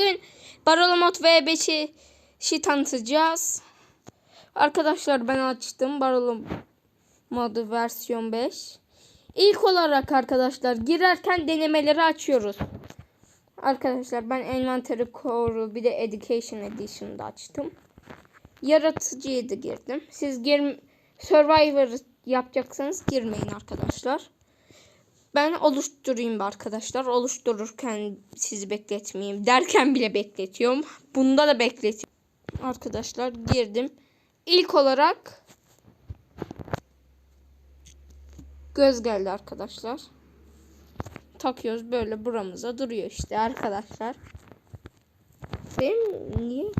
bugün Barolomot V5'i şey tanıtacağız. Arkadaşlar ben açtım Barolomot versiyon 5. İlk olarak arkadaşlar girerken denemeleri açıyoruz. Arkadaşlar ben Inventory Core'u bir de Education Edition'da açtım. Yaratıcıyı da girdim. Siz gir Survivor yapacaksanız girmeyin arkadaşlar. Ben oluşturayım arkadaşlar. Oluştururken sizi bekletmeyeyim. Derken bile bekletiyorum. Bunda da bekletiyorum. Arkadaşlar girdim. İlk olarak göz geldi arkadaşlar. Takıyoruz böyle buramıza duruyor işte arkadaşlar. Benim niye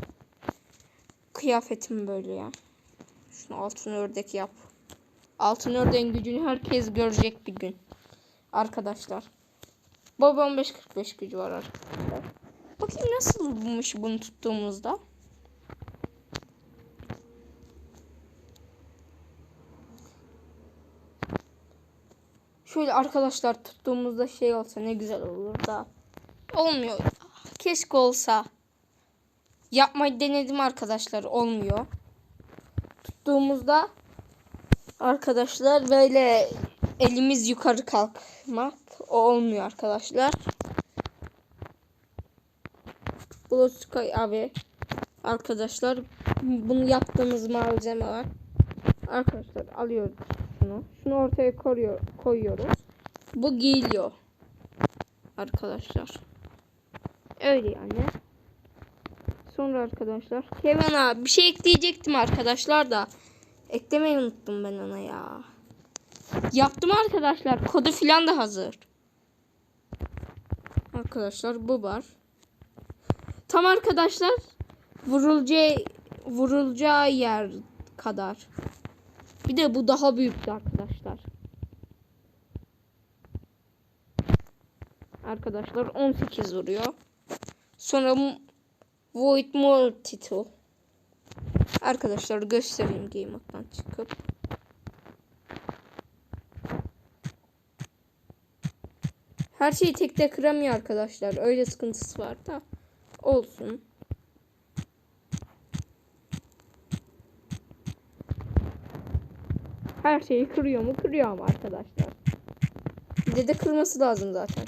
kıyafetim böyle ya? Şunu altın ördek yap. Altın ördeğin gücünü herkes görecek bir gün. Arkadaşlar. Baba 15-45 gücü var arkadaşlar. Bakayım nasıl bulmuş bunu tuttuğumuzda. Şöyle arkadaşlar tuttuğumuzda şey olsa ne güzel olur da. Olmuyor. Keşke olsa. Yapmayı denedim arkadaşlar. Olmuyor. Tuttuğumuzda arkadaşlar böyle elimiz yukarı kalkmak o olmuyor arkadaşlar. Sky abi arkadaşlar bunu yaptığımız malzeme var. Arkadaşlar alıyoruz şunu. Şunu ortaya koyuyor, koyuyoruz. Bu giyiliyor. Arkadaşlar. Öyle yani. Sonra arkadaşlar. Kevin abi bir şey ekleyecektim arkadaşlar da. Eklemeyi unuttum ben ona ya. Yaptım arkadaşlar. Kodu filan da hazır. Arkadaşlar bu var. Tam arkadaşlar vurulacağı vurulacağı yer kadar. Bir de bu daha büyüktü arkadaşlar. Arkadaşlar 18 vuruyor. Sonra Void Multitool. Arkadaşlar göstereyim Game Mode'dan çıkıp. Her şeyi tek tek kıramıyor arkadaşlar. Öyle sıkıntısı var da. Olsun. Her şeyi kırıyor mu? Kırıyor ama arkadaşlar. Bir de de kırması lazım zaten.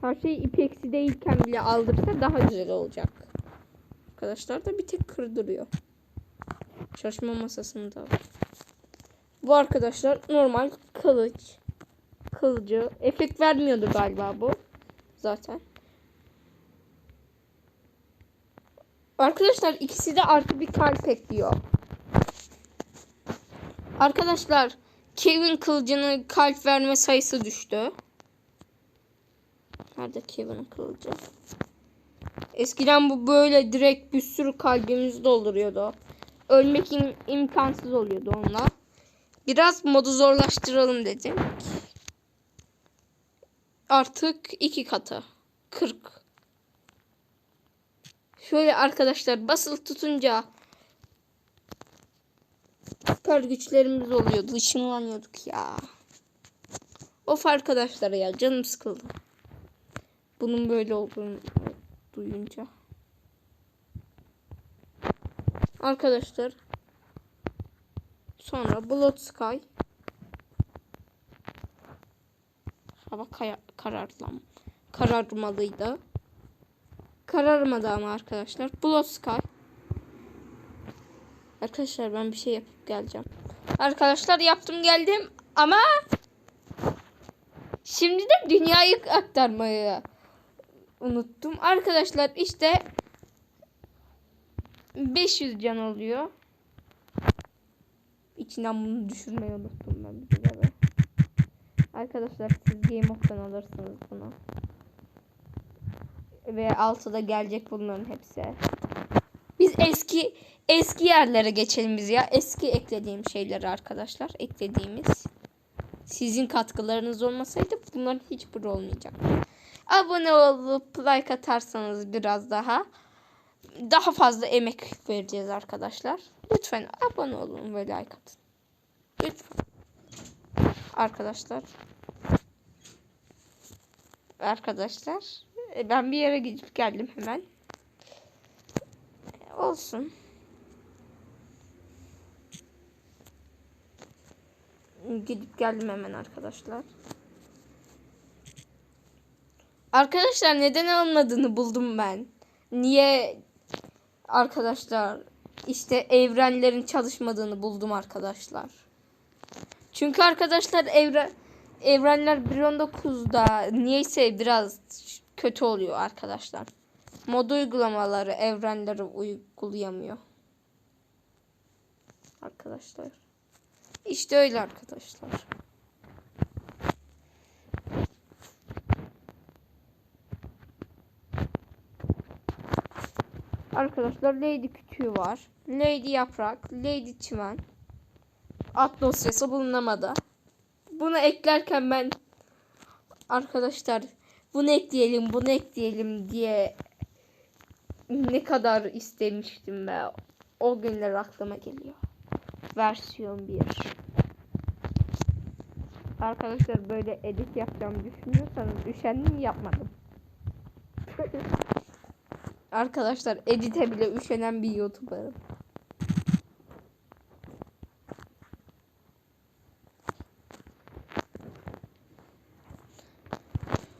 Her şey ipeksi değilken bile aldırsa daha güzel olacak. Arkadaşlar da bir tek kırdırıyor. Çalışma masasında. Bu arkadaşlar normal kılıç. Kılıcı. Efekt vermiyordu galiba bu. Zaten. Arkadaşlar ikisi de artı bir kalp ekliyor. Arkadaşlar Kevin kılıcının kalp verme sayısı düştü. Nerede Kevin'in kılıcı? Eskiden bu böyle direkt bir sürü kalbimizi dolduruyordu. Ölmek im imkansız oluyordu onunla. Biraz modu zorlaştıralım dedim. Artık iki katı. 40. Şöyle arkadaşlar basılı tutunca süper güçlerimiz oluyordu. Işınlanıyorduk ya. Of arkadaşlar ya canım sıkıldı. Bunun böyle olduğunu duyunca. Arkadaşlar Sonra Blood Sky. Hava kararlam kararmalıydı. Kararmadı ama arkadaşlar. Blood Sky. Arkadaşlar ben bir şey yapıp geleceğim. Arkadaşlar yaptım geldim ama şimdi de dünyayı aktarmayı unuttum. Arkadaşlar işte 500 can oluyor. İçinden bunu düşürmeyi unuttum ben bir kere. Arkadaşlar siz Game Of'tan alırsınız bunu. Ve altıda gelecek bunların hepsi. Biz eski eski yerlere geçelim biz ya. Eski eklediğim şeyleri arkadaşlar. Eklediğimiz. Sizin katkılarınız olmasaydı bunların hiçbir olmayacak. Abone olup like atarsanız biraz daha daha fazla emek vereceğiz arkadaşlar. Lütfen abone olun ve like atın. Lütfen. Arkadaşlar. arkadaşlar. E, Ben bir yere gidip geldim hemen. E, Olsun. Gidip geldim hemen arkadaşlar. Arkadaşlar neden almadığını buldum ben. Niye arkadaşlar işte evrenlerin çalışmadığını buldum arkadaşlar. Çünkü arkadaşlar evren evrenler 1.19'da niyeyse biraz kötü oluyor arkadaşlar. Mod uygulamaları evrenleri uygulayamıyor. Arkadaşlar. İşte öyle arkadaşlar. Arkadaşlar Lady Kütüğü var. Lady Yaprak, Lady Çimen. At bulunamadı. Bunu eklerken ben arkadaşlar bunu ekleyelim, bunu ekleyelim diye ne kadar istemiştim be. O günler aklıma geliyor. Versiyon 1. Arkadaşlar böyle edit yapacağımı düşünüyorsanız üşendim yapmadım. Arkadaşlar edite bile üşenen bir YouTuber'ım.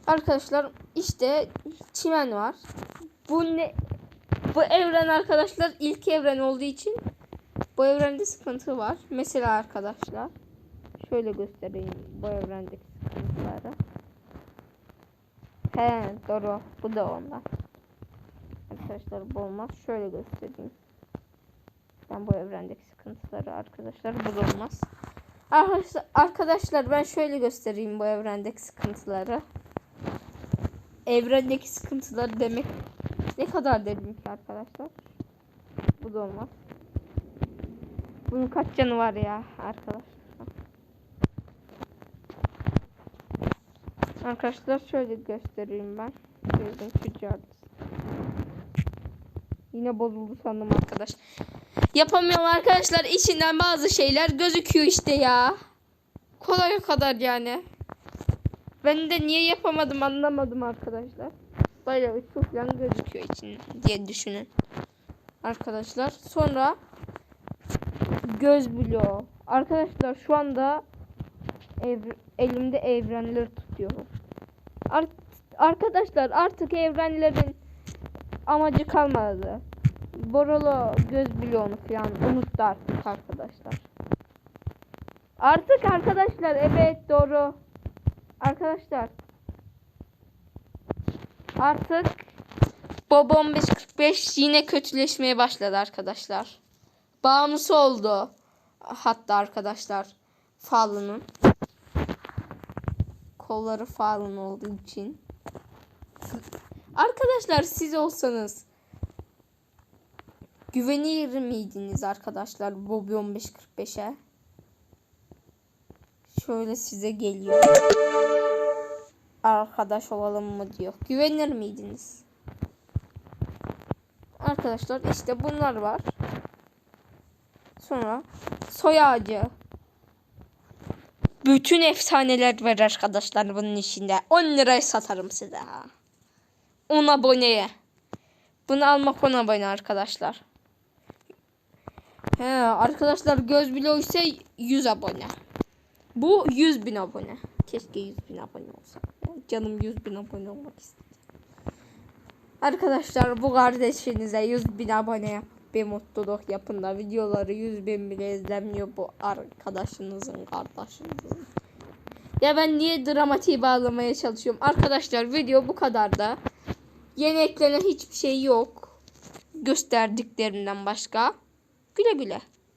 Arkadaşlar işte çimen var. Bu ne? Bu evren arkadaşlar ilk evren olduğu için bu evrende sıkıntı var. Mesela arkadaşlar şöyle göstereyim bu evrendeki sıkıntıları. He doğru bu da ondan. Arkadaşlar bu olmaz. Şöyle göstereyim. Ben bu evrendeki sıkıntıları arkadaşlar bu olmaz. Arkadaşlar, ben şöyle göstereyim bu evrendeki sıkıntıları. Evrendeki sıkıntıları demek ne kadar dedim ki arkadaşlar. Bu da olmaz. Bunun kaç canı var ya arkadaşlar. Arkadaşlar şöyle göstereyim ben. Gördüm tüccar. Yine bozuldu sandım arkadaş. Yapamıyorum arkadaşlar. İçinden bazı şeyler gözüküyor işte ya. Kolay o kadar yani. Ben de niye yapamadım anlamadım arkadaşlar. Böyle bir su falan gözüküyor için diye düşünün. Arkadaşlar sonra göz bloğu. Arkadaşlar şu anda ev- elimde evrenleri tutuyorum. Ar- arkadaşlar artık evrenlerin amacı kalmadı. Borolo göz bloğunu falan unuttu artık arkadaşlar. Artık arkadaşlar evet doğru. Arkadaşlar artık Bob 1545 yine kötüleşmeye başladı arkadaşlar. Bağımlısı oldu. Hatta arkadaşlar Fallo'nun kolları Fallon olduğu için. Arkadaşlar siz olsanız güvenir miydiniz arkadaşlar Bobby 1545'e? Şöyle size geliyor. Arkadaş olalım mı diyor. Güvenir miydiniz? Arkadaşlar işte bunlar var. Sonra soy ağacı. Bütün efsaneler var arkadaşlar bunun içinde. 10 liraya satarım size ha. 10 aboneye. Bunu almak 10 abone arkadaşlar. He, arkadaşlar göz bloğu ise 100 abone. Bu 100 bin abone. Keşke 100 bin abone olsa. Canım 100 bin abone olmak istedim. Arkadaşlar bu kardeşinize 100 bin abone yap. Bir mutluluk yapın da videoları 100 bin bile izlenmiyor bu arkadaşınızın kardeşinizin. Ya ben niye dramatiği bağlamaya çalışıyorum? Arkadaşlar video bu kadar da. Yeni eklenen hiçbir şey yok. Gösterdiklerimden başka. Güle güle.